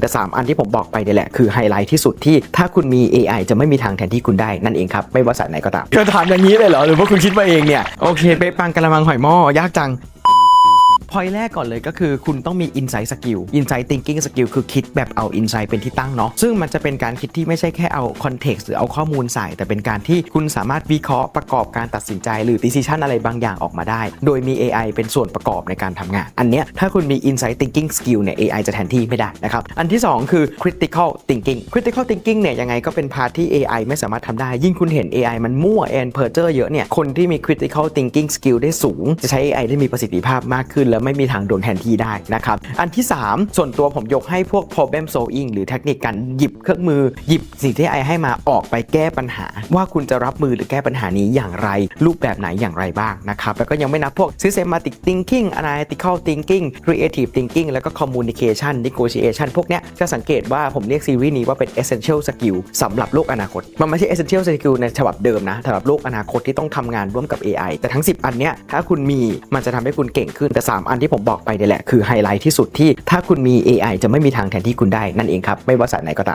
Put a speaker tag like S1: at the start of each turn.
S1: แต่ 3 อันที่ผมบอกไปนี่แหละ คือไฮไลท์ที่สุดที่ถ้าคุณมี AI จะไม่มีทางแทนที่คุณได้นั่นเองครับ ไม่ว่าสายไหนก็ตามจะถามอย่างนี้เลยเหรอ หรือว่าคุณคิดมาเองเนี่ย โอเค เปปังกระมังหอยหม้อยากจัง พอยแรกก่อนเลยก็คือคุณต้องมี insight skill insight thinking skill คือคิดแบบเอา insight เป็นที่ตั้งเนาะซึ่งมันจะเป็นการคิดที่ไม่ใช่แค่เอา context หรือเอาข้อมูลใส่ แต่เป็นการที่คุณสามารถวิเคราะห์ประกอบการตัดสินใจ หรือ decision อะไรบางอย่างออกมาได้ โดยมี AI เป็นส่วนประกอบในการทำงาน อันเนี้ยถ้าคุณมี insight thinking skill เนี่ย AI จะแทนที่ไม่ได้นะครับอันที่ 2 คือ critical thinking critical thinking เนี่ยยังไงก็เป็นพาร์ทที่ AI ไม่สามารถทำได้ ยิ่งคุณเห็น AI มันมั่ว and p e r j u r เยอะเนี่ยคนที่มี critical thinking skill ได้สูง จะใช้ AI ได้มีประสิทธิภาพมากขึ้นแล้วไม่มีทางโดนแทนที่ได้นะครับ อันที่ 3 ส่วนตัวผมยกให้พวก problem solving หรือเทคนิคการหยิบเครื่องมือ หยิบสิ่งที่ AI ให้มาออกไปแก้ปัญหา ว่าคุณจะรับมือหรือแก้ปัญหานี้อย่างไร รูปแบบไหนอย่างไรบ้างนะครับ แล้วก็ยังไม่นับพวก systematic thinking analytical thinking creative thinking แล้วก็ communication negotiation พวกเนี้ยจะสังเกตว่าผมเรียกซีรีส์นี้ว่าเป็น essential skill สำหรับโลกอนาคต มันไม่ใช่ essential skill ในฉบับเดิมนะสำหรับโลกอนาคตที่ต้องทำงานร่วมกับ AI แต่ทั้ง 10 อันเนี้ยถ้าคุณมีมันจะทำให้คุณเก่งขึ้นแต่3อันที่ผมบอกไปเนี่ยแหละคือไฮไลท์ที่สุดที่ถ้าคุณมี AI จะไม่มีทางแทนที่คุณได้นั่นเองครับ ไม่ว่าสายไหนก็ตาม